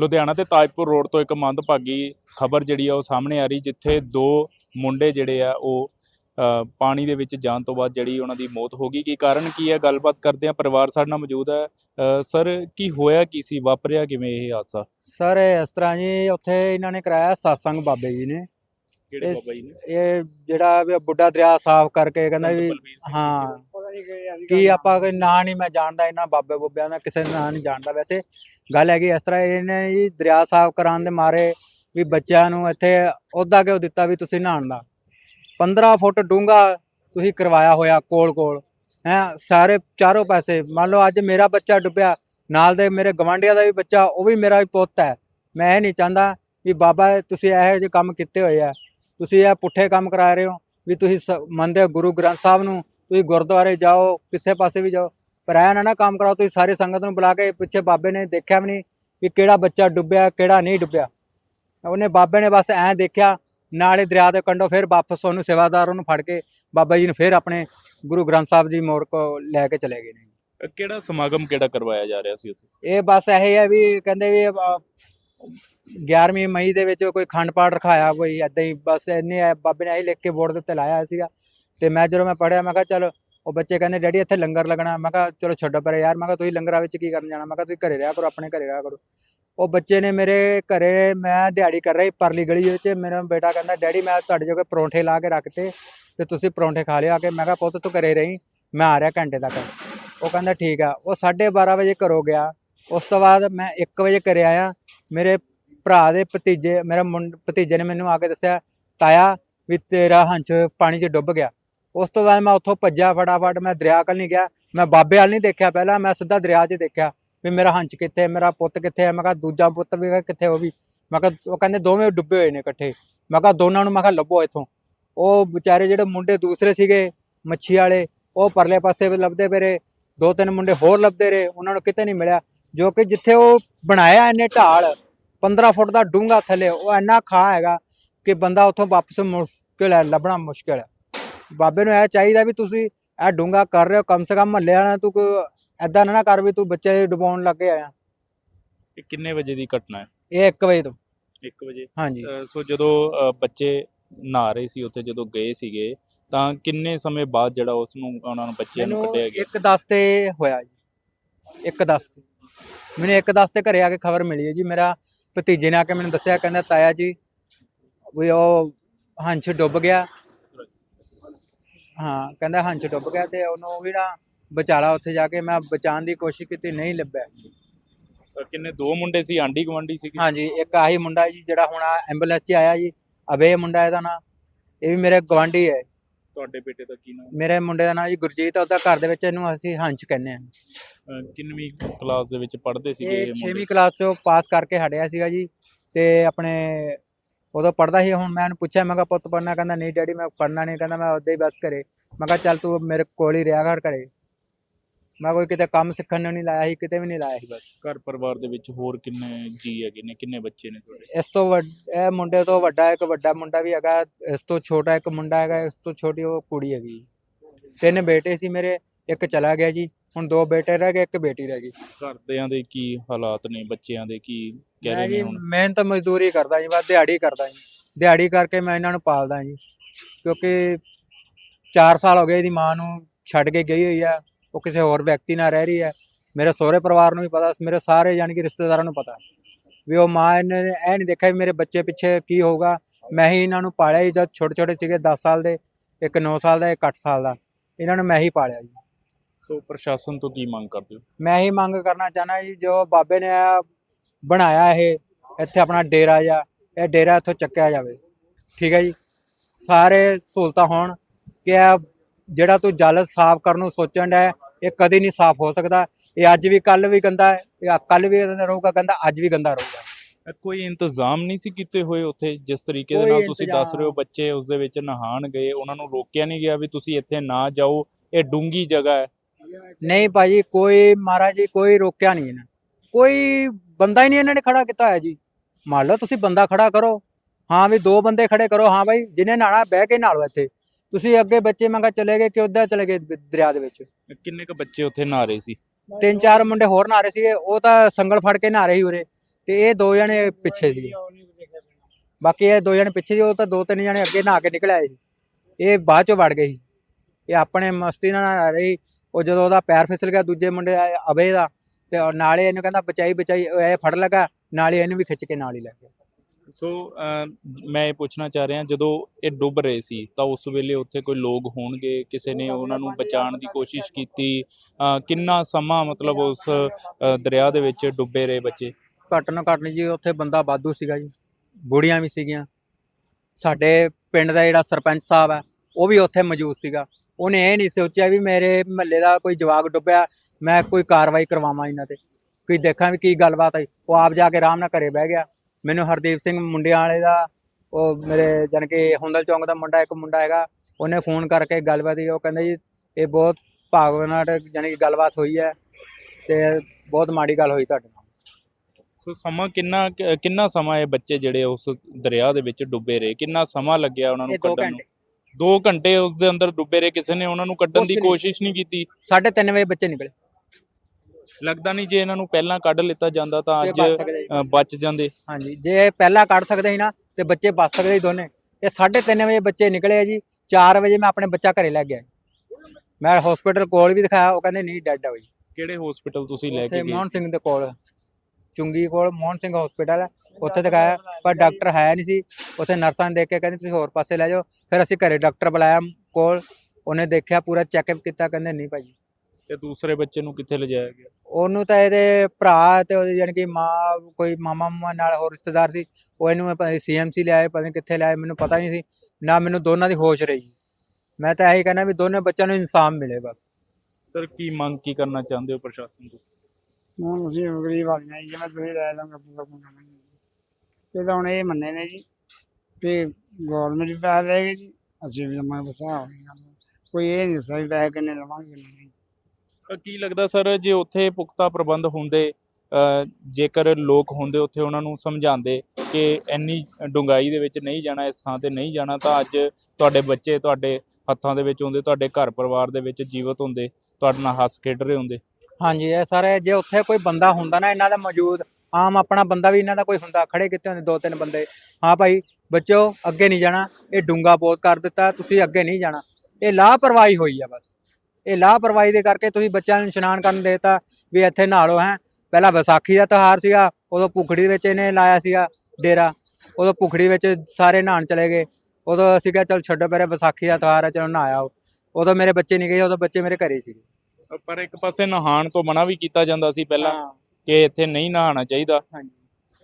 ਲੁਧਿਆਣਾ ਤੇ ਤਾਜਪੁਰ ਰੋਡ ਤੋਂ ਇੱਕ ਮੰਦਭਾਗੀ ਖਬਰ ਜਿਹੜੀ ਆ ਉਹ ਸਾਹਮਣੇ ਆ ਰਹੀ ਜਿੱਥੇ ਦੋ ਮੁੰਡੇ ਜਿਹੜੇ ਆ ਉਹ ਪਾਣੀ ਦੇ ਵਿੱਚ ਜਾਣ ਤੋਂ ਬਾਅਦ ਜਿਹੜੀ ਉਹਨਾਂ ਦੀ ਮੌਤ ਹੋ ਗਈ। ਕੀ ਕਾਰਨ ਕੀ ਹੈ ਗੱਲਬਾਤ ਕਰਦੇ ਆ। ਪਰਿਵਾਰ ਸਾਡੇ ਨਾਲ ਮੌਜੂਦ ਹੈ ਸਰ ਕੀ ਹੋਇਆ ਕੀ ਸੀ? ਵਾਪਰਿਆ ਕਿਵੇਂ ਇਹ ਹਾਦਸਾ? ਸਰ ਇਸ ਤਰ੍ਹਾਂ ਜੀ ਉੱਥੇ ਇਹਨਾਂ ਨੇ ਕਰਾਇਆ satsang ਬਾਬੇ ਜੀ ਨੇ। ਕਿਹੜੇ ਇਸ- ਬਾਬਾ ਜੀ ਨੇ? ਇਹ ਜਿਹੜਾ ਬੁੱਢਾ ਦਰਿਆ ਸਾਫ਼ ਕਰਕੇ ਕਹਿੰਦਾ ਵੀ ਹਾਂ। ਕੀ ਆਪਾਂ ਕੋਈ ਨਾਂ ਨਹੀਂ ਮੈਂ ਜਾਣਦਾ ਇਹਨਾਂ ਬਾਬੇ ਬੁੱਬਿਆਂ ਦਾ ਕਿਸੇ ਨਾਂ ਨਹੀਂ ਜਾਣਦਾ। ਵੈਸੇ ਗੱਲ ਹੈਗੀ ਇਸ ਤਰ੍ਹਾਂ ਇਹਨੇ ਜੀ ਦਰਿਆ ਸਾਫ਼ ਕਰਾਉਣ ਦੇ ਮਾਰੇ ਵੀ ਬੱਚਿਆਂ ਨੂੰ ਇੱਥੇ ਅਹੁਦਾ ਕਿਉਂ ਦਿੱਤਾ ਵੀ ਤੁਸੀਂ ਨਹਾਉਣ ਦਾ। 15 ਫੁੱਟ ਡੂੰਘਾ ਤੁਸੀਂ ਕਰਵਾਇਆ ਹੋਇਆ ਕੋਲ ਕੋਲ ਹੈ ਸਾਰੇ ਚਾਰੋਂ ਪਾਸੇ। ਮੰਨ ਲਓ ਅੱਜ ਮੇਰਾ ਬੱਚਾ ਡੁੱਬਿਆ ਨਾਲ ਦੇ ਮੇਰੇ ਗਵਾਂਢੀਆਂ ਦਾ ਵੀ ਬੱਚਾ ਉਹ ਵੀ ਮੇਰਾ ਹੀ ਪੁੱਤ ਹੈ। ਮੈਂ ਇਹ ਨਹੀਂ ਚਾਹੁੰਦਾ ਵੀ ਬਾਬਾ ਤੁਸੀਂ ਇਹੋ ਜਿਹੇ ਕੰਮ ਕੀਤੇ ਹੋਏ ਆ। ਤੁਸੀਂ ਇਹ ਪੁੱਠੇ ਕੰਮ ਕਰਾ ਰਹੇ ਹੋ ਵੀ ਤੁਸੀਂ ਮੰਨਦੇ ਹੋ ਗੁਰੂ ਗ੍ਰੰਥ ਸਾਹਿਬ ਨੂੰ ਤੁਸੀਂ ਗੁਰਦੁਆਰੇ ਜਾਓ ਕਿਸੇ ਪਾਸੇ ਵੀ ਜਾਓ। ਪਰ ਐ ਨਾ ਨਾ ਕੰਮ ਕਰਾਓ ਤੁਸੀਂ ਸਾਰੀ ਸੰਗਤ ਨੂੰ ਬੁਲਾ ਕੇ ਪਿੱਛੇ ਬਾਬੇ ਨੇ ਦੇਖਿਆ ਵੀ ਨਹੀਂ ਵੀ ਕਿਹੜਾ ਬੱਚਾ ਡੁੱਬਿਆ ਕਿਹੜਾ ਨਹੀਂ ਡੁੱਬਿਆ। ਉਹਨੇ ਬਾਬੇ ਨੇ ਬਸ ਐਂ ਦੇਖਿਆ ਨਾਲੇ ਦਰਿਆ ਦੇ ਕੰਢੋਂ ਫਿਰ ਵਾਪਸ ਉਹਨੂੰ ਸੇਵਾਦਾਰ ਉਹਨੂੰ ਫੜ ਕੇ ਬਾਬਾ ਜੀ ਨੂੰ ਫਿਰ ਆਪਣੇ ਗੁਰੂ ਗ੍ਰੰਥ ਸਾਹਿਬ ਜੀ ਮੋੜ ਕੋ ਲੈ ਕੇ ਚਲੇ ਗਏ ਨੇ। ਕਿਹੜਾ ਸਮਾਗਮ ਕਿਹੜਾ ਕਰਵਾਇਆ ਜਾ ਰਿਹਾ ਸੀ ਉੱਥੇ? ਇਹ ਬਸ ਇਹ ਹੈ ਵੀ ਕਹਿੰਦੇ ਵੀ ਅ, 11ਵੀਂ ਮਈ ਦੇ ਵਿੱਚ ਕੋਈ ਖੰਡ ਪਾਠ ਰਖਾਇਆ ਕੋਈ ਏਦਾਂ ਹੀ ਬਸ ਇੰਨੇ ਬਾਬੇ ਨੇ ਇਹੀ ਲਿਖ ਕੇ ਬੋਰਡ ਦੇ ਉੱਤੇ ਲਾਇਆ ਸੀਗਾ। ਤੇ ਮੈਂ ਜਦੋਂ ਮੈਂ ਪੜਿਆ ਮੈਂ ਕਿਹਾ ਚਲ ਉਹ ਬੱਚੇ ਕਹਿੰਦੇ, ਡੈਡੀ, ਇੱਥੇ ਲੰਗਰ ਲੱਗਣਾ। ਮੈਂ ਕਿਹਾ, ਚਲੋ ਛੱਡੋ ਪਰੇ ਯਾਰ। ਮੈਂ ਕਿਹਾ, ਤੁਸੀਂ ਲੰਗਰਾਂ ਵਿੱਚ ਕੀ ਕਰਨ ਜਾਣਾ? ਮੈਂ ਕਿਹਾ, ਤੁਸੀਂ ਘਰੇ ਰਿਹਾ ਕਰੋ, ਆਪਣੇ ਘਰੇ ਰਿਹਾ ਕਰੋ। ਉਹ ਬੱਚੇ ਨੇ ਮੇਰੇ ਘਰੇ, ਮੈਂ ਦਿਹਾੜੀ ਕਰ ਰਹੀ ਪਰਲੀ ਗਲੀ ਵਿੱਚ। ਮੇਰਾ ਬੇਟਾ ਕਹਿੰਦਾ, ਡੈਡੀ, ਮੈਂ ਤੁਹਾਡੇ ਜੋਗੇ ਪਰੌਂਠੇ ਲਾ ਕੇ ਰੱਖਤੇ ਤੇ ਤੁਸੀਂ ਪਰੌਂਠੇ ਖਾ ਲਿਆ ਆ ਕੇ। ਮੈਂ ਕਿਹਾ, ਪੁੱਤ, ਤੂੰ ਘਰੇ ਰਹੀ, ਮੈਂ ਆ ਰਿਹਾ ਘੰਟੇ ਤੱਕ। ਉਹ ਕਹਿੰਦਾ, ਠੀਕ ਆ। ਉਹ 12:30 ਵਜੇ ਘਰੋਂ ਗਿਆ। ਉਸ ਤੋਂ ਬਾਅਦ ਮੈਂ 1 ਵਜੇ ਘਰੇ ਆਇਆ। ਮੇਰੇ ਭਰਾ ਦੇ ਭਤੀਜੇ, ਮੇਰਾ ਮੁੰਡ, ਭਤੀਜੇ ਨੇ ਮੈਨੂੰ ਆ ਕੇ ਦੱਸਿਆ, ਤਾਇਆ, ਵੀ ਤੇਰਾ ਹੰਸ ਪਾਣੀ 'ਚ ਡੁੱਬ ਗਿਆ। ਉਸ ਤੋਂ ਬਾਅਦ ਮੈਂ ਉੱਥੋਂ ਭੱਜਿਆ ਫਟਾਫਟ, ਮੈਂ ਦਰਿਆ ਕੱਲ ਨਹੀਂ ਗਿਆ। ਮੈਂ ਬਾਬੇ ਵੱਲ ਨਹੀਂ ਦੇਖਿਆ ਪਹਿਲਾਂ, ਮੈਂ ਸਿੱਧਾ ਦਰਿਆ 'ਚ ਦੇਖਿਆ ਵੀ ਮੇਰਾ ਹੰਸ ਕਿੱਥੇ ਹੈ, ਮੇਰਾ ਪੁੱਤ ਕਿੱਥੇ ਹੈ। ਮੈਂ ਕਿਹਾ ਦੂਜਾ ਪੁੱਤ ਵੀ ਕਿੱਥੇ ਉਹ ਵੀ? ਮੈਂ ਕਿਹਾ ਉਹ ਕਹਿੰਦੇ ਦੋਵੇਂ ਡੁੱਬੇ ਹੋਏ ਨੇ ਇਕੱਠੇ। ਮੈਂ ਕਿਹਾ ਦੋਨਾਂ ਨੂੰ ਮੈਂ ਕਿਹਾ ਲੱਭੋ ਇੱਥੋਂ। ਉਹ ਵਿਚਾਰੇ ਜਿਹੜੇ ਮੁੰਡੇ ਦੂਸਰੇ ਸੀਗੇ, ਮੱਛੀ ਵਾਲੇ, ਉਹ ਪਰਲੇ ਪਾਸੇ ਵੀ ਲੱਭਦੇ ਪਏ ਰਹੇ। ਦੋ ਤਿੰਨ ਮੁੰਡੇ ਹੋਰ ਲੱਭਦੇ ਰਹੇ, ਉਹਨਾਂ ਨੂੰ ਕਿਤੇ ਨਹੀਂ ਮਿਲਿਆ। ਜੋ ਕਿ ਜਿੱਥੇ ਉਹ ਬਣਾਇਆ ਇਹਨੇ ਢਾਲ 15 ਫੁੱਟ ਦਾ ਡੂੰਘਾ ਥੱਲੇ, ਉਹ ਇੰਨਾ ਖਾ ਹੈਗਾ ਕਿ ਬੰਦਾ ਉੱਥੋਂ ਵਾਪਸ ਮੁਸ਼ਕਿਲ ਹੈ, ਲੱਭਣਾ ਮੁਸ਼ਕਿਲ ਹੈ। ਬਾਬੇ ਨੂੰ ਇਹ ਚਾਹੀਦਾ ਵੀ ਤੁਸੀਂ ਇਹ ਡੂੰਘਾ ਕਰ ਰਹੇ ਹੋ ਕਮ ਸੇ ਕਮ ਮਹੱਲੇ ਵਾਲਿਆਂ ਤੂੰ ਐਦਾਂ ਨਾ ਕਰ ਵੀ ਤੂੰ ਬੱਚੇ ਡੁਬਾਉਣ ਲੱਗੇ ਆਇਆ ਇਹ ਕਿੰਨੇ ਵਜੇ ਦੀ ਘਟਨਾ ਹੈ? ਇਹ 1 ਵਜੇ ਤੋਂ। 1 ਵਜੇ। ਹਾਂਜੀ। ਸੋ ਜਦੋਂ ਬੱਚੇ ਨਹਾ ਰਹੇ ਸੀ ਉੱਥੇ ਜਦੋਂ ਗਏ ਸੀਗੇ ਤਾਂ ਕਿੰਨੇ ਸਮੇਂ ਬਾਅਦ ਜਿਹੜਾ ਉਸ ਨੂੰ ਉਹਨਾਂ ਨੂੰ ਬੱਚਿਆਂ ਨੂੰ ਕੱਢਿਆ ਗਿਆ? ਇੱਕ 10 ਤੇ ਹੋਇਆ ਜੀ। ਇੱਕ 10 ਤੇ। ਮੈਨੂੰ ਇੱਕ 10 ਤੇ ਘਰੇ ਆ ਕੇ ਖਬਰ ਮਿਲੀ ਹੈ ਜੀ। ਮੇਰਾ ਭਤੀਜੇ ਨੇ ਆ ਕੇ ਮੈਨੂੰ ਦੱਸਿਆ ਕਹਿੰਦਾ ਤਾਇਆ ਜੀ ਵੀ ਉਹ ਹੰਸ ਡੁੱਬ ਗਿਆ। ਹਾਂ ਕਹਿੰਦਾ ਹੰਸ ਡੁੱਬ ਗਿਆ ਤੇ ਉਹਨੂੰ ਵੀ ਨਾ ਬਚਾਲਾ ਉੱਥੇ ਜਾ ਕੇ ਮੈਂ ਬਚਾਉਣ ਦੀ ਕੋਸ਼ਿਸ਼ ਕੀਤੀ ਨਹੀਂ ਲੱਭਿਆ। ਕਿੰਨੇ ਦੋ ਮੁੰਡੇ ਸੀ ਆਂਢੀ ਗਵੰਡੀ ਸੀ ਹਾਂਜੀ ਇੱਕ ਆਹੀ ਮੁੰਡਾ ਜੀ ਜਿਹੜਾ ਹੁਣ ਐਂਬੂਲੈਂਸ 'ਚ ਆਇਆ ਜੀ ਅਵੇ ਮੁੰਡਾ ਇਹਦਾ ਨਾਂ ਇਹ ਵੀ ਮੇਰੇ ਗਵਾਂਢੀ ਹੈ। ਤੁਹਾਡੇ ਬੇਟੇ ਦਾ ਕੀ ਨਾਮ? ਮੇਰੇ ਮੁੰਡੇ ਦਾ ਨਾਂ ਜੀ ਗੁਰਜੀਤ ਆ ਉਹਦਾ ਘਰ ਦੇ ਵਿੱਚ ਇਹਨੂੰ ਅਸੀਂ ਹੰਸ ਕਹਿੰਦੇ ਅ, ਕਿੰਨਵੀਂ ਕਲਾਸ ਦੇ ਵਿੱਚ ਪੜ੍ਹਦੇ ਸੀਗੇ ਇਹ ਇਹ ਮੁੰਡੇ? 6ਵੀਂ ਕਲਾਸ ਚੋਂ ਪਾਸ ਕਰਕੇ ਹਟਿਆ ਸੀਗਾ ਜੀ ਤੇ ਆਪਣੇ ਉਦੋਂ ਪੜਦਾ ਸੀ ਹੁਣ ਮੈਂ ਉਹਨੂੰ ਪੁੱਛਿਆ ਮੈਂ ਕਿਹਾ ਪੁੱਤ ਪੜਨਾ ਕਹਿੰਦਾ ਨਹੀਂ ਡੈਡੀ ਮੈਂ ਪੜਨਾ ਨਹੀਂ। ਕਹਿੰਦਾ ਮੈਂ ਉਦਾਂ ਹੀ ਬਸ ਘਰੇ। ਮੈਂ ਕਿਹਾ ਚੱਲ ਤੂੰ ਮੇਰੇ ਕੋਲ ਹੀ ਰਿਹਾ ਕਰ ਘਰੇ। ਮੈਂ ਕੋਈ ਕਿਤੇ ਕੰਮ ਸਿੱਖਣ ਨੂੰ ਨਹੀਂ ਲਾਇਆ ਸੀ ਕਿਤੇ ਵੀ ਨਹੀਂ ਲਾਇਆ ਸੀ ਬਸ। ਘਰ ਪਰਿਵਾਰ ਦੇ ਵਿੱਚ ਹੋਰ ਕਿੰਨੇ ਜੀ ਹੈਗੇ ਨੇ ਕਿੰਨੇ ਬੱਚੇ ਨੇ ਤੁਹਾਡੇ? ਇਸ ਤੋਂ ਵੱਡ ਇਹ ਮੁੰਡੇ ਤੋਂ ਵੱਡਾ ਇੱਕ ਵੱਡਾ ਮੁੰਡਾ ਵੀ ਹੈਗਾ ਇਸ ਤੋਂ ਛੋਟਾ ਇੱਕ ਮੁੰਡਾ ਹੈਗਾ ਇਸ ਤੋਂ ਛੋਟੀ ਉਹ ਕੁੜੀ ਹੈਗੀ। ਤਿੰਨ ਬੇਟੇ ਸੀ ਮੇਰੇ ਇੱਕ ਚਲਾ ਗਿਆ ਜੀ। ਹੁਣ ਦੋ ਬੇਟੇ ਰਹਿ ਗਏ ਇੱਕ ਬੇਟੀ ਰਹਿ ਗਈ। ਘਰਦਿਆਂ ਦੇ ਕੀ ਹਾਲਾਤ ਨੇ ਬੱਚਿਆਂ ਦੇ ਕੀ ਕਹਿ ਮੈਂ ਰਹੇ ਨੇ ਜੀ ਹੁਣ? ਮਿਹਨਤ ਮਜ਼ਦੂਰੀ ਕਰਦਾ ਜੀ ਬਸ ਦਿਹਾੜੀ ਕਰਦਾ ਜੀ। ਦਿਹਾੜੀ ਕਰਕੇ ਮੈਂ ਇਹਨਾਂ ਨੂੰ ਪਾਲਦਾ ਜੀ ਕਿਉਂਕਿ 4 ਸਾਲ ਹੋ ਗਏ ਇਹਦੀ ਮਾਂ ਨੂੰ ਛੱਡ ਕੇ ਗਈ ਹੋਈ ਆ ਉਹ ਕਿਸੇ ਹੋਰ ਵਿਅਕਤੀ ਨਾਲ ਰਹਿ ਰਹੀ ਹੈ ਮੇਰੇ ਸਹੁਰੇ ਪਰਿਵਾਰ ਨੂੰ ਵੀ ਪਤਾ ਮੇਰੇ ਸਾਰੇ ਯਾਨੀ ਕਿ ਰਿਸ਼ਤੇਦਾਰਾਂ ਨੂੰ ਪਤਾ। ਵੀ ਉਹ ਮਾਂ ਇਹਨੇ ਇਹ ਨਹੀਂ ਦੇਖਿਆ ਵੀ ਮੇਰੇ ਬੱਚੇ ਪਿੱਛੇ ਕੀ ਹੋਊਗਾ। ਮੈਂ ਹੀ ਇਹਨਾਂ ਨੂੰ ਪਾਲਿਆ ਜੀ ਜਦ ਛੋਟੇ ਛੋਟੇ ਸੀਗੇ 10 ਸਾਲ ਦੇ ਇੱਕ 9 ਸਾਲ ਦਾ ਇੱਕ 8 ਸਾਲ ਦਾ। ਇਹਨਾਂ ਨੂੰ ਮੈਂ ਹੀ ਪਾਲਿਆ ਜੀ। ਸੋ ਪ੍ਰਸ਼ਾਸਨ ਤੋਂ ਕੀ ਮੰਗ ਕਰਦੇ ਹੋ? ਮੈਂ ਹੀ ਮੰਗ ਕਰਨਾ ਚਾਹਨਾ ਜੀ ਜੋ ਬਾਬੇ ਨੇ ਬਣਾਇਆ ਇਹ ਇੱਥੇ ਆਪਣਾ ਡੇਰਾ ਜਾਂ ਇਹ ਡੇਰਾ ਇੱਥੋਂ ਚੱਕਿਆ ਜਾਵੇ। ਠੀਕ ਹੈ ਜੀ? ਸਾਰੇ ਸਹੂਲਤਾਂ ਹੋਣ ਕਿ ਇਹ ਜਿਹੜਾ ਤੂੰ ਜਲ ਸਾਫ਼ ਕਰਨ ਨੂੰ ਸੋਚਣ ਦਾ ਇਹ ਕਦੀ ਨਹੀਂ ਸਾਫ਼ ਹੋ ਸਕਦਾ। ਇਹ ਅੱਜ ਵੀ ਕੱਲ ਵੀ ਗੰਦਾ ਹੈ ਇਹ ਕੱਲ ਵੀ ਗੰਦਾ ਰਹੂਗਾ ਗੰਦਾ ਅੱਜ ਵੀ ਗੰਦਾ ਰਹੂਗਾ। ਕੋਈ ਇੰਤਜ਼ਾਮ ਨਹੀਂ ਸੀ ਕੀਤੇ ਹੋਏ ਉੱਥੇ ਜਿਸ ਤਰੀਕੇ ਦੇ ਨਾਲ ਤੁਸੀਂ ਦੱਸ ਰਹੇ ਹੋ ਬੱਚੇ ਉਸ ਦੇ ਵਿੱਚ ਨਹਾਣ ਗਏ ਉਹਨਾਂ ਨੂੰ ਰੋਕਿਆ ਨਹੀਂ ਗਿਆ ਵੀ ਤੁਸੀਂ ਇੱਥੇ ਨਾ ਜਾਓ ਇਹ ਡੂੰਗੀ ਜਗ੍ਹਾ ਹੈ। ਨਹੀਂ ਭਾਜੀ ਕੋਈ ਮਹਾਰਾਜ ਜੀ ਕੋਈ ਰੋਕਿਆ ਨਹੀਂ ਇਹਨਾਂ ਕੋਈ ਬੰਦਾ ਹੀ ਨਹੀਂ ਇਹਨਾਂ ਨੇ ਖੜਾ ਕੀਤਾ ਹੋਇਆ ਜੀ। ਮੰਨ ਲਓ ਤੁਸੀਂ ਬੰਦਾ ਖੜਾ ਕਰੋ। ਹਾਂ ਵੀ ਦੋ ਬੰਦੇ ਖੜੇ ਕਰੋ। ਹਾਂ ਭਾਈ ਜਿਹਨੇ ਨਹਾਣਾ ਬਹਿ ਕੇ ਨਾਲੋ ਇੱਥੇ। ਤੁਸੀਂ ਅੱਗੇ ਬੱਚੇ ਮੰਗਾ ਚਲੇ ਗਏ ਕਿ ਉੱਧਰ ਚਲੇ ਗਏ ਦਰਿਆ ਦੇ ਵਿੱਚ? ਕਿੰਨੇ ਕ ਬੱਚੇ ਉੱਥੇ ਨਹਾ ਰਹੇ ਸੀ? ਤਿੰਨ ਚਾਰ ਮੁੰਡੇ ਹੋਰ ਨਹਾ ਰਹੇ ਸੀਗੇ। ਉਹ ਤਾਂ ਸੰਗਲ ਫੜ ਕੇ ਨਹਾ ਰਹੇ ਸੀ ਉਰੇ। ਤੇ ਇਹ ਦੋ ਜਣੇ ਪਿੱਛੇ ਸੀ ਬਾਕੀ ਇਹ ਦੋ ਜਣੇ ਪਿੱਛੇ ਸੀ। ਉਹ ਤਾਂ ਦੋ ਤਿੰਨ ਜਣੇ ਅੱਗੇ ਨਹਾ ਕੇ ਨਿਕਲ ਆਏ ਸੀ। ਇਹ ਬਾਅਦ ਚੋਂ ਵੜ ਗਏ ਸੀ। ਇਹ ਆਪਣੇ ਮਸਤੀ ਨਾਲ ਆ ਰਹੀ ਉਹ ਜਦੋਂ ਉਹਦਾ ਪੈਰ ਫਿਸਲ ਗਿਆ ਦੂਜੇ ਮੁੰਡੇ ਆਏ ਅਬੇ ਦਾ ਤੇ ਨਾਲੇ ਇਹਨੂੰ ਕਹਿੰਦਾ ਬਚਾਈ ਬਚਾਈ ਇਹ ਫੜ ਲਗਾ ਨਾਲੇ ਇਹਨੂੰ ਵੀ ਖਿੱਚ ਕੇ ਨਾਲ ਹੀ ਲੈ ਗਿਆ। ਸੋ ਮੈਂ ਇਹ ਪੁੱਛਣਾ ਚਾਹ ਰਿਹਾ ਜਦੋਂ ਇਹ ਡੁੱਬ ਰਹੇ ਸੀ ਤਾਂ ਉਸ ਵੇਲੇ ਉੱਥੇ ਕੋਈ ਲੋਕ ਹੋਣਗੇ? ਕਿਸੇ ਨੇ ਉਹਨਾਂ ਨੂੰ ਬਚਾਉਣ ਦੀ ਕੋਸ਼ਿਸ਼ ਕੀਤੀ? ਕਿੰਨਾ ਸਮਾਂ ਮਤਲਬ ਉਸ ਦਰਿਆ ਦੇ ਵਿੱਚ ਡੁੱਬੇ ਰਹੇ ਬੱਚੇ? ਘੱਟ ਨੂੰ ਘੱਟ ਜੀ ਉੱਥੇ ਬੰਦਾ ਬਾਦੂ ਸੀਗਾ ਜੀ ਬੁੜੀਆਂ ਵੀ ਸੀਗੀਆਂ। ਸਾਡੇ ਪਿੰਡ ਦਾ ਜਿਹੜਾ ਸਰਪੰਚ ਸਾਹਿਬ ਹੈ ਉਹ ਵੀ ਉੱਥੇ ਮੌਜੂਦ ਸੀਗਾ। ਉਹਨੇ ਇਹ ਨਹੀਂ ਸੋਚਿਆ ਵੀ ਮੇਰੇ ਮਹੱਲੇ ਦਾ ਕੋਈ ਜਵਾਕ ਡੁੱਬਿਆ ਮੈਂ ਕੋਈ ਕਾਰਵਾਈ ਕਰਵਾਵਾਂ ਇਹਨਾਂ ਤੇ। ਕੋਈ ਦੇਖਾਂ ਵੀ ਕੀ ਗੱਲਬਾਤ ਹੈ ਉਹ ਆਪ ਜਾ ਕੇ ਆਰਾਮ ਨਾਲ ਘਰੇ ਬਹਿ ਗਿਆ। ਮੈਨੂੰ ਹਰਦੀਪ ਸਿੰਘ ਮੁੰਡਿਆਂ ਵਾਲੇ ਦਾ ਉਹ ਮੇਰੇ ਜਾਣੀ ਕਿ ਹੁੰਦਲ ਚੌਂਕ ਦਾ ਮੁੰਡਾ ਇੱਕ ਮੁੰਡਾ ਹੈਗਾ ਉਹਨੇ ਫੋਨ ਕਰਕੇ ਗੱਲਬਾਤ ਹੀ ਉਹ ਕਹਿੰਦਾ ਜੀ ਇਹ ਬਹੁਤ ਭਾਵਨਾਟ ਜਾਣੀ ਕਿ ਗੱਲਬਾਤ ਹੋਈ ਹੈ ਤੇ ਬਹੁਤ ਮਾੜੀ ਗੱਲ ਹੋਈ ਤੁਹਾਡੇ ਨਾਲ। ਸੋ ਸਮਾਂ ਕਿੰਨਾ ਕਿੰਨਾ ਸਮਾਂ ਇਹ ਬੱਚੇ ਜਿਹੜੇ ਉਸ ਦਰਿਆ ਦੇ ਵਿੱਚ ਡੁੱਬੇ ਰਹੇ? ਕਿੰਨਾ ਸਮਾਂ ਲੱਗਿਆ ਉਹਨਾਂ ਨੂੰ ਇਹ 2 ਕੱਢਣ ਨੂੰ? 2 ਘੰਟੇ ਉਸ ਦੇ ਅੰਦਰ ਡੁੱਬੇ ਰਹੇ ਕਿਸੇ ਨੇ ਉਹਨਾਂ ਨੂੰ ਕੱਢਣ ਦੀ। ਕੋਸ਼ਿਸ਼ ਨਹੀਂ ਕੀਤੀ। ਸਾਢੇ ਤਿੰਨ ਵਜੇ ਬੱਚੇ ਨਿਕਲੇ। ਲੱਗਦਾ ਨਹੀਂ ਜੇ ਇਹਨਾਂ ਨੂੰ ਪਹਿਲਾਂ ਕੱਢ ਲਿੱਤਾ ਜਾਂਦਾ ਤਾਂ ਅੱਜ ਬਚ ਜਾਂਦੇ। ਹਾਂਜੀ ਜੇ ਪਹਿਲਾਂ ਕੱਢ ਸਕਦੇ ਸੀ ਨਾ ਤੇ ਬੱਚੇ ਬਚ ਸਕਦੇ ਸੀ ਦੋਨੇ। ਇਹ 3:30 ਵਜੇ ਬੱਚੇ ਨਿਕਲੇ ਆ ਜੀ 4 ਵਜੇ ਮੈਂ ਆਪਣੇ ਬੱਚਾ ਘਰੇ ਲੈ ਗਿਆ ਮੈਂ ਹਸਪੀਟਲ ਕੋਲ ਵੀ ਦਿਖਾਇਆ ਉਹ ਕਹਿੰਦੇ ਨਹੀਂ ਡੈਡ ਆ ਬਈ ਕਿਹੜੇ ਹਸਪੀਟਲ ਤੁਸੀਂ ਲੈ ਕੇ ਗਏ ਮੋਹਨ ਸਿੰਘ ਦੇ ਕੋਲ। ਚੁੰਗੀ ਕੋਲ ਮੋਹਨ ਸਿੰਘ ਹਸਪੀਟਲ ਹੈ। ਉੱਥੇ ਦਿਖਾਇਆ ਪਰ ਡਾਕਟਰ ਹੈ ਨਹੀਂ ਸੀ। ਉੱਥੇ ਨਰਸਾਂ ਨੇ ਦੇਖ ਕੇ ਕਹਿੰਦੇ ਤੁਸੀਂ ਹੋਰ ਪਾਸੇ ਲੈ ਜਾਓ। ਫਿਰ ਅਸੀਂ ਘਰੇ ਡਾਕਟਰ ਬੁਲਾਇਆ ਕੋਲ। ਉਹਨੇ ਦੇਖਿਆ ਪੂਰਾ ਚੈੱਕਅਪ ਕੀਤਾ ਕਹਿੰਦੇ ਨਹੀਂ ਭਾਜੀ। ਤੇ ਦੂਸਰੇ ਬੱਚੇ ਨੂੰ ਕਿੱਥੇ ਲਿਜਾਇਆ ਗਿਆ? ਉਹਨੂੰ ਤਾਂ ਇਹਦੇ ਭਰਾ ਤੇ ਉਹਦੀ ਜਾਣੀ ਕਿ ਮਾਂ ਕੋਈ ਮਾਮਾ ਮਾਮਾ ਨਾਲ ਹੋਰ ਰਿਸ਼ਤੇਦਾਰ ਸੀ। ਉਹ ਇਹਨੂੰ ਸੀਐਮਸੀ ਲਿਆਏ ਪਤਾ ਨਹੀਂ ਕਿੱਥੇ ਲਿਆਏ ਮੈਨੂੰ ਪਤਾ ਨਹੀਂ ਸੀ। ਨਾ ਮੈਨੂੰ ਦੋਨਾਂ ਦੀ ਹੋਸ਼ ਰਹੀ। ਮੈਂ ਤਾਂ ਇਹੀ ਕਹਿੰਦਾ ਵੀ ਦੋਨੇ ਬੱਚਿਆਂ ਨੂੰ ਇਨਸਾਫ ਮਿਲੇ ਬਸ। ਸਰ ਕੀ ਮੰਗ ਕੀ ਕਰਨਾ ਚਾਹੁੰਦੇ ਹੋ ਪ੍ਰਸ਼ਾਸਨ ਤੋਂ? ਹੁਣ ਅਸੀਂ ਗਰੀਬ ਆਦਮੀ ਹਾਂ ਜੀ, ਜਿਵੇਂ ਤੁਸੀਂ ਲੈ ਲਓਗੇ ਪੂਰਾ ਪੂਰਾ ਇਹ ਤਾਂ ਹੁਣ ਇਹ ਮੰਨੇ ਨੇ ਜੀ ਤੇ ਗਵਰਨਮੈਂਟ ਵੀ ਪੈਸੇ ਦੇਗੀ ਜੀ ਅਸੀਂ ਵੀ ਲਵਾਂਗੇ ਬਸਾ ਹੋ ਗਈ ਗੱਲ। ਕੋਈ ਇਹ ਨਹੀਂ ਸਹੀ ਪੈਸੇ ਕਿੰਨੇ ਲਵਾਂਗੇ ਕਿੰਨੇ ਨਹੀਂ। ਤਾਂ ਕੀ ਲੱਗਦਾ ਸਰ ਜੇ ਉੱਥੇ ਪੁਖਤਾ ਪ੍ਰਬੰਧ ਹੁੰਦੇ ਅ, ਜੇਕਰ ਲੋਕ ਹੁੰਦੇ ਉੱਥੇ ਉਹਨਾਂ ਨੂੰ ਸਮਝਾਉਂਦੇ ਕਿ ਇੰਨੀ ਡੁੰਗਾਈ ਦੇ ਵਿੱਚ ਨਹੀਂ ਜਾਣਾ ਇਸ ਥਾਂ ਤੇ ਨਹੀਂ ਜਾਣਾ ਤਾਂ ਅੱਜ ਤੁਹਾਡੇ ਬੱਚੇ ਤੁਹਾਡੇ ਹੱਥਾਂ ਦੇ ਵਿੱਚ ਹੁੰਦੇ ਤੁਹਾਡੇ ਘਰ ਪਰਿਵਾਰ ਦੇ ਵਿੱਚ ਜੀਵਤ ਹੁੰਦੇ ਤੁਹਾਡੇ ਨਾਲ ਹੱਸ ਖੇਡ ਰਹੇ ਹੁੰਦੇ। ਹਾਂਜੀ, ਇਹ ਸਾਰੇ ਜੇ ਉੱਥੇ ਕੋਈ ਬੰਦਾ ਹੁੰਦਾ ਨਾ, ਇਹਨਾਂ ਦਾ ਮੌਜੂਦ, ਆਮ ਆਪਣਾ ਬੰਦਾ ਵੀ ਇਹਨਾਂ ਦਾ ਕੋਈ ਹੁੰਦਾ, ਖੜੇ ਕਿਤੇ ਹੁੰਦੇ ਦੋ ਤਿੰਨ ਬੰਦੇ। ਹਾਂ ਭਾਈ, ਬੱਚੋ, ਅੱਗੇ ਨਹੀਂ ਜਾਣਾ, ਇਹ ਡੂੰਗਾ ਬਹੁਤ ਕਰ ਦਿੱਤਾ, ਤੁਸੀਂ ਅੱਗੇ ਨਹੀਂ ਜਾਣਾ। ਇਹ ਲਾਪਰਵਾਹੀ ਹੋਈ ਆ ਬਸ। ਇਹ ਲਾਪਰਵਾਹੀ ਦੇ ਕਰਕੇ ਤੁਸੀਂ ਬੱਚਿਆਂ ਨੂੰ ਇਸ਼ਨਾਨ ਕਰਨ ਦੇਤਾ ਵੀ ਇੱਥੇ ਨਹਾ ਲਓ ਹੈ। ਪਹਿਲਾਂ ਵਿਸਾਖੀ ਦਾ ਤਿਉਹਾਰ ਸੀਗਾ, ਉਦੋਂ ਭੁਖੜੀ ਵਿੱਚ ਇਹਨੇ ਲਾਇਆ ਸੀਗਾ ਡੇਰਾ। ਉਦੋਂ ਭੁਖੜੀ ਵਿੱਚ ਸਾਰੇ ਨਹਾਣ ਚਲੇ ਗਏ। ਉਦੋਂ ਅਸੀਂ ਕਿਹਾ, ਚਲ ਛੱਡੋ ਪਰੇ ਵਿਸਾਖੀ ਦਾ ਤਿਉਹਾਰ ਹੈ ਚਲੋ ਨਹਾਇਆ ਉਦੋਂ ਮੇਰੇ ਬੱਚੇ ਨਹੀਂ ਗਏ, ਉਦੋਂ ਬੱਚੇ ਮੇਰੇ ਘਰੇ ਸੀ। ਪਰ ਇੱਕ ਪਾਸੇ ਨਹਾਣ ਤੋਂ ਮਨਾ ਵੀ ਕੀਤਾ ਜਾਂਦਾ ਸੀ ਪਹਿਲਾਂ ਕਿ ਇੱਥੇ ਨਹੀਂ ਨਹਾਣਾ ਚਾਹੀਦਾ। ਹਾਂਜੀ।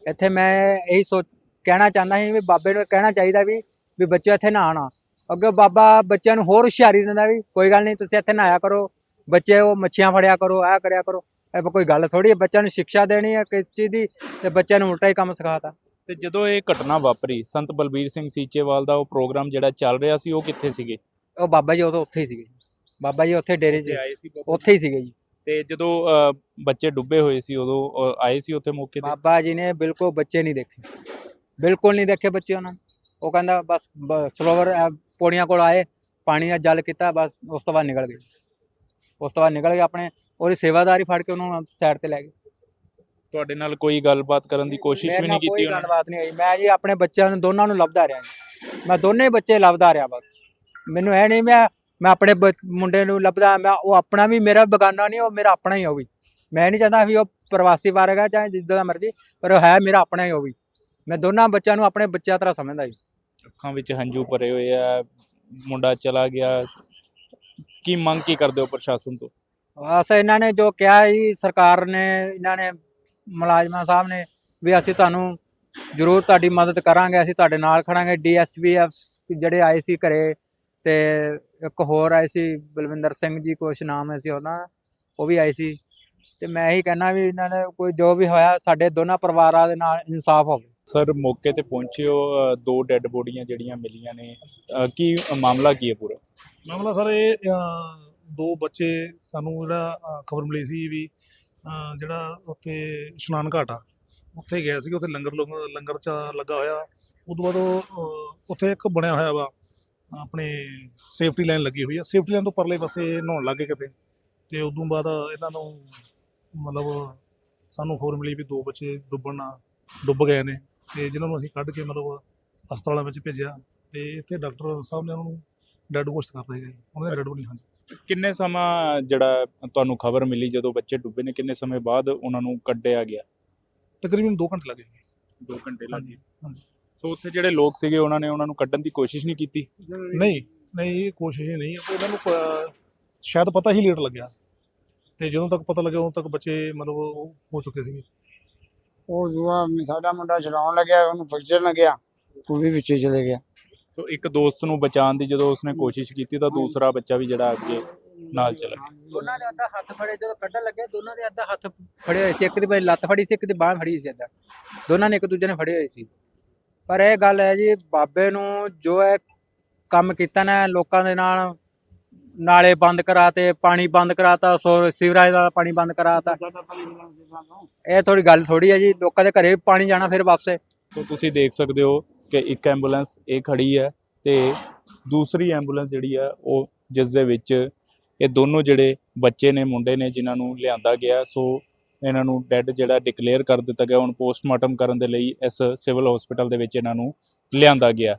ਇੱਥੇ ਮੈਂ ਇਹੀ ਸੋਚ ਕਹਿਣਾ ਚਾਹੁੰਦਾ ਸੀ ਵੀ ਬਾਬੇ ਨੂੰ ਕਹਿਣਾ ਚਾਹੀਦਾ ਵੀ ਵੀ ਬੱਚੇ ਇੱਥੇ ਨਾ ਆਉਣਾ ਅੱਗੇ ਬਾਬਾ ਬੱਚਿਆਂ ਨੂੰ ਹੋਰ ਹੁਸ਼ਿਆਰੀ ਦਿੰਦਾ ਵੀ ਕੋਈ ਗੱਲ ਨਹੀਂ ਤੁਸੀਂ ਇੱਥੇ ਨਹਾਇਆ ਕਰੋ ਬੱਚੇ ਉਹ ਮੱਛੀਆਂ ਫੜਿਆ ਕਰੋ ਆਹ ਕਰਿਆ ਕਰੋ। ਇਹ ਕੋਈ ਗੱਲ ਥੋੜੀ ਹੈ ਬੱਚਿਆਂ ਨੂੰ ਸਿੱਖਿਆ ਦੇਣੀ ਹੈ ਕਿਸ ਚੀਜ਼ ਦੀ ਤੇ ਬੱਚਿਆਂ ਨੂੰ ਉਲਟਾ ਹੀ ਕੰਮ ਸਿਖਾਤਾ। ਤੇ ਜਦੋਂ ਇਹ ਘਟਨਾ ਵਾਪਰੀ ਸੰਤ ਬਲਬੀਰ ਸਿੰਘ ਸੀਚੇਵਾਲ ਦਾ ਉਹ ਪ੍ਰੋਗਰਾਮ ਜਿਹੜਾ ਚੱਲ ਰਿਹਾ ਸੀ ਉਹ ਕਿੱਥੇ ਸੀਗੇ? ਉਹ ਬਾਬਾ ਜੀ ਉਦੋਂ ਉੱਥੇ ਹੀ ਸੀਗੇ। ਬਾਬਾ ਜੀ ਉੱਥੇ ਡੇਰੇ 'ਚ ਆਏ ਸੀ ਬਾਬਾ ਉੱਥੇ ਹੀ ਸੀਗੇ ਜੀ। ਤੇ ਜਦੋਂ ਬੱਚੇ ਡੁੱਬੇ ਹੋਏ ਸੀ ਉਦੋਂ ਆਏ ਸੀ ਉੱਥੇ ਮੌਕੇ ਤੇ? ਬਾਬਾ ਜੀ ਨੇ ਬਿਲਕੁਲ ਬੱਚੇ ਨਹੀਂ ਦੇਖੇ। ਬਿਲਕੁਲ ਨਹੀਂ ਦੇਖੇ ਬੱਚੇ ਉਹਨਾਂ ਨੇ। ਉਹ ਕਹਿੰਦਾ ਬਸ ਬ- ਸਰੋਵਰ ਅਹ, ਪੌੜੀਆਂ ਕੋਲ ਆਏ ਪਾਣੀ ਦਾ ਜਲ ਕੀਤਾ ਬਸ ਉਸ ਤੋਂ ਬਾਅਦ ਨਿਕਲ ਗਏ। ਉਸ ਤੋਂ ਬਾਅਦ ਨਿਕਲ ਗਏ ਆਪਣੇ ਉਹਦੀ ਸੇਵਾਦਾਰੀ ਫੜ ਕੇ ਉਹਨੂੰ ਸਾਈਡ ਤੇ ਲੈ ਗਏ। ਤੁਹਾਡੇ ਨਾਲ ਕੋਈ ਗੱਲਬਾਤ ਕਰਨ ਦੀ ਕੋਸ਼ਿਸ਼ ਮੇਰੇ ਵੀ ਨਾਲ ਨਹੀਂ ਕੋਈ ਕੀਤੀ ਉਹਨਾਂ ਨੇ? ਗੱਲਬਾਤ ਨਹੀਂ ਹੋਈ। ਮੈਂ ਜੀ ਆਪਣੇ ਬੱਚਿਆਂ ਨੂੰ ਦੋਨਾਂ ਨੂੰ ਲੱਭਦਾ ਰਿਹਾ ਜੀ। ਮੈਂ ਦੋਨੇ ਬੱਚੇ ਲੱਭਦਾ ਰਿਹਾ ਬਸ। ਮੈਨੂੰ ਇਹ ਨਹੀਂ ਮੈਂ ਮੈਂ ਆਪਣੇ ਬ- ਮੁੰਡੇ ਨੂੰ ਲੱਭਦਾ ਮੈਂ ਉਹ ਆਪਣਾ ਵੀ ਮੇਰਾ ਬਗਾਨਾ ਨਹੀਂ ਉਹ ਮੇਰਾ ਆਪਣਾ ਹੀ ਉਹ ਵੀ। ਮੈਂ ਨਹੀਂ ਚਾਹੁੰਦਾ ਵੀ ਉਹ ਪ੍ਰਵਾਸੀ ਵਾਰੇਗਾ ਚਾਹੇ ਜਿੱਦਾਂ ਦਾ ਮਰਜ਼ੀ ਪਰ ਉਹ ਹੈ ਮੇਰਾ ਆਪਣਾ ਹੀ ਉਹ ਵੀ। ਮੈਂ ਦੋਨਾਂ ਬੱਚਿਆਂ ਨੂੰ ਆਪਣੇ ਬੱਚਿਆਂ ਤਰ੍ਹਾਂ ਸਮਝਦਾ ਜੀ। ਅੱਖਾਂ ਵਿੱਚ ਹੰਝੂ ਭਰੇ ਹੋਏ ਆ ਮੁੰਡਾ ਚਲਾ ਗਿਆ। ਕੀ ਮੰਗ ਕੀ ਕਰਦੇ ਹੋ ਪ੍ਰਸ਼ਾਸਨ ਤੋਂ? ਬਸ ਇਹਨਾਂ ਨੇ ਜੋ ਕਿਹਾ ਜੀ ਸਰਕਾਰ ਨੇ ਇਹਨਾਂ ਨੇ ਮੁਲਾਜ਼ਮਾਂ ਸਾਹਿਬ ਨੇ ਵੀ ਅਸੀਂ ਤੁਹਾਨੂੰ ਜ਼ਰੂਰ ਤੁਹਾਡੀ ਮਦਦ ਕਰਾਂਗੇ ਅਸੀਂ ਤੁਹਾਡੇ ਨਾਲ ਖੜਾਂਗੇ। ਡੀਐਸਪੀ ਜਿਹੜੇ ਆਏ ਸੀ ਘਰੇ ਤੇ ਇੱਕ ਹੋਰ ਆਏ ਸੀ ਬਲਵਿੰਦਰ ਸਿੰਘ ਜੀ ਕੁਛ ਨਾਮ ਹੈ ਸੀ ਉਹਨਾਂ ਉਹ ਵੀ ਆਏ ਸੀ। ਤੇ ਮੈਂ ਇਹੀ ਕਹਿਣਾ ਵੀ ਇਹਨਾਂ ਨੇ ਕੋਈ ਜੋ ਵੀ ਹੋਇਆ ਸਾਡੇ ਦੋਨਾਂ ਪਰਿਵਾਰਾਂ ਦੇ ਨਾਲ ਇਨਸਾਫ ਹੋਵੇ। ਸਰ ਮੌਕੇ ਤੇ ਪਹੁੰਚੇ ਹੋ ਅ, ਦੋ ਡੈੱਡ ਬੋਡੀਆਂ ਜਿਹੜੀਆਂ ਮਿਲੀਆਂ ਨੇ ਕੀ ਮਾਮਲਾ ਕੀ ਹੈ ਪੂਰਾ? ਮਾਮਲਾ ਸਰ ਇਹ ਦੋ ਬੱਚੇ ਸਾਨੂੰ ਜਿਹੜਾ ਖਬਰ ਮਿਲੀ ਸੀ ਵੀ ਜਿਹੜਾ ਉੱਥੇ ਇਸ਼ਨਾਨ ਘਾਟ ਆ ਉੱਥੇ ਗਿਆ ਸੀ ਉੱਥੇ ਲੰਗਰ ਲੁੰਗਰ- ਲੰਗਰ ਚ ਲੱਗਾ ਹੋਇਆ। ਉਦੋਂ ਬਾਅਦ ਉੱਥੇ ਇੱਕ ਬਣਿਆ ਹੋਇਆ ਵਾ ਆਪਣੇ ਸੇਫਟੀ ਲਾਈਨ ਲੱਗੀ ਹੋਈ ਆ। ਸੇਫਟੀ ਲਾਈਨ ਤੋਂ ਪਰਲੇ ਪਾਸੇ ਨਹਾਉਣ ਲੱਗੇ ਕਿਤੇ। ਤੇ ਉਦੋਂ ਬਾਅਦ ਇਹਨਾਂ ਨੂੰ ਮਤਲਬ ਸਾਨੂੰ ਖਬਰ ਮਿਲੀ ਵੀ ਦੋ ਬੱਚੇ ਡੁੱਬਣ ਡੁੱਬ ਗਏ ਨੇ। ਤੇ ਜਿਨ੍ਹਾਂ ਨੂੰ ਅਸੀਂ ਕੱਢ ਕੇ ਮਤਲਬ ਹਸਪਤਾਲਾਂ ਵਿੱਚ ਭੇਜਿਆ। ਤੇ ਇੱਥੇ ਡਾਕਟਰ ਸਾਹਿਬ ਨੇ ਉਹਨਾਂ ਨੂੰ ਡੈਡ ਘੋਸ਼ਿਤ ਕਰ ਦਿੱਤਾ ਜੀ। ਉਹਨਾਂ ਦੇ ਡੈਡ ਬੋਡੀ ਹਾਂਜੀ। ਕਿੰਨੇ ਸਮਾਂ ਜਿਹੜਾ ਤੁਹਾਨੂੰ ਖਬਰ ਮਿਲੀ ਜਦੋਂ ਬੱਚੇ ਡੁੱਬੇ ਨੇ? ਕਿੰਨੇ ਸਮੇਂ ਬਾਅਦ ਉਹਨਾਂ ਨੂੰ ਕੱਢਿਆ ਗਿਆ? ਤਕਰੀਬਨ 2 ਘੰਟੇ ਲੱਗੇ ਜੀ 2 ਘੰਟੇ ਹਾਂਜੀ ਹਾਂਜੀ। ਸੋ ਉੱਥੇ ਜਿਹੜੇ ਲੋਕ ਸੀਗੇ ਉਹਨਾਂ ਨੇ ਉਹਨਾਂ ਨੂੰ ਕੱਢਣ ਦੀ ਕੋਸ਼ਿਸ਼ ਨਹੀਂ ਕੀਤੀ? ਨਹੀਂ ਨਹੀਂ ਇਹ ਕੋਸ਼ਿਸ਼ ਹੀ ਨਹੀਂ ਇਹਨਾਂ ਨੂੰ ਪ- ਸ਼ਾਇਦ ਪਤਾ ਹੀ ਲੇਟ ਲੱਗਿਆ। ਤੇ ਜਦੋਂ ਤੱਕ ਪਤਾ ਲੱਗਿਆ ਉਦੋਂ ਤੱਕ ਬੱਚੇ ਮਤਲਬ ਉਹ ਹੋ ਚੁੱਕੇ ਸੀਗੇ। ਉਹ ਦੂਆ ਸਾਡਾ ਮੁੰਡਾ ਚਲਾਉਣ ਲੱਗਿਆ ਉਹਨੂੰ ਫ੍ਰੈਕਚਰ ਲੱਗਿਆ ਉਹ ਵੀ ਵਿੱਚੇ ਚਲੇ ਗਿਆ। ਸੋ ਇੱਕ ਦੋਸਤ ਨੂੰ ਬਚਾਉਣ ਦੀ ਜਦੋਂ ਉਸਨੇ ਕੋਸ਼ਿਸ਼ ਕੀਤੀ ਤਾਂ ਦੂਸਰਾ ਬੱਚਾ ਵੀ ਜਿਹੜਾ ਅੱਗੇ ਨਾਲ ਚਲਾ ਗਿਆ। ਦੋਨਾਂ ਦੇ ਅੱਧਾ ਹੱਥ ਫੜੇ ਜਦੋਂ ਕੱਢਣ ਲੱਗੇ ਦੋਨਾਂ ਦੇ ਅੱਧਾ ਹੱਥ ਫੜੇ ਹੋਏ ਸੀ ਇੱਕ ਦੀ ਭਾਈ ਲੱਤ ਫੜੀ ਸੀ ਇੱਕ ਦੀ ਬਾਹ ਫੜੀ ਸੀ ਅੱਧਾ। ਦੋਨਾਂ ਨੇ ਇੱਕ ਦੂਜੇ ਨੇ ਫੜੇ ਹੋਏ ਸੀ। ਪਰ ਇਹ ਗੱਲ ਹੈ ਜੀ, ਬਾਬੇ ਨੂੰ ਜੋ ਹੈ ਕੰਮ ਕੀਤਾ ਨਾ ਲੋਕਾਂ ਦੇ ਨਾਲ, ਨਾਲੇ ਬੰਦ ਕਰਾਤੇ, ਪਾਣੀ ਬੰਦ ਕਰਾਤਾ, ਸੋ ਸੀਵਰੇਜ ਦਾ ਪਾਣੀ ਬੰਦ ਕਰਾਤਾ। ਇਹ ਥੋੜੀ ਗੱਲ ਥੋੜੀ ਹੈ ਜੀ, ਲੋਕਾਂ ਦੇ ਘਰੇ ਪਾਣੀ ਜਾਣਾ ਫਿਰ ਵਾਪਸ। ਸੋ ਤੁਸੀਂ ਦੇਖ ਸਕਦੇ ਹੋ ਕਿ ਇੱਕ ਐਂਬੂਲੈਂਸ ਇਹ ਖੜੀ ਹੈ ਤੇ ਦੂਸਰੀ ਐਂਬੂਲੈਂਸ ਜਿਹੜੀ ਹੈ ਉਹ ਜਿਸ ਦੇ ਵਿੱਚ ਇਹ ਦੋਨੋਂ ਜਿਹੜੇ ਬੱਚੇ ਨੇ, ਮੁੰਡੇ ਨੇ, ਜਿਨ੍ਹਾਂ ਨੂੰ ਲਿਆਂਦਾ ਗਿਆ। ਸੋ ਇਹਨਾਂ ਨੂੰ ਡੈੱਡ ਜਿਹੜਾ ਡਿਕਲੇਅਰ ਕਰ ਦਿੱਤਾ ਗਿਆ ਹੁਣ ਪੋਸਟਮਾਰਟਮ ਕਰਨ ਦੇ ਲਈ ਇਸ ਸਿਵਲ ਹਸਪੀਟਲ ਦੇ ਵਿੱਚ ਇਹਨਾਂ ਨੂੰ ਲਿਆਂਦਾ ਗਿਆ।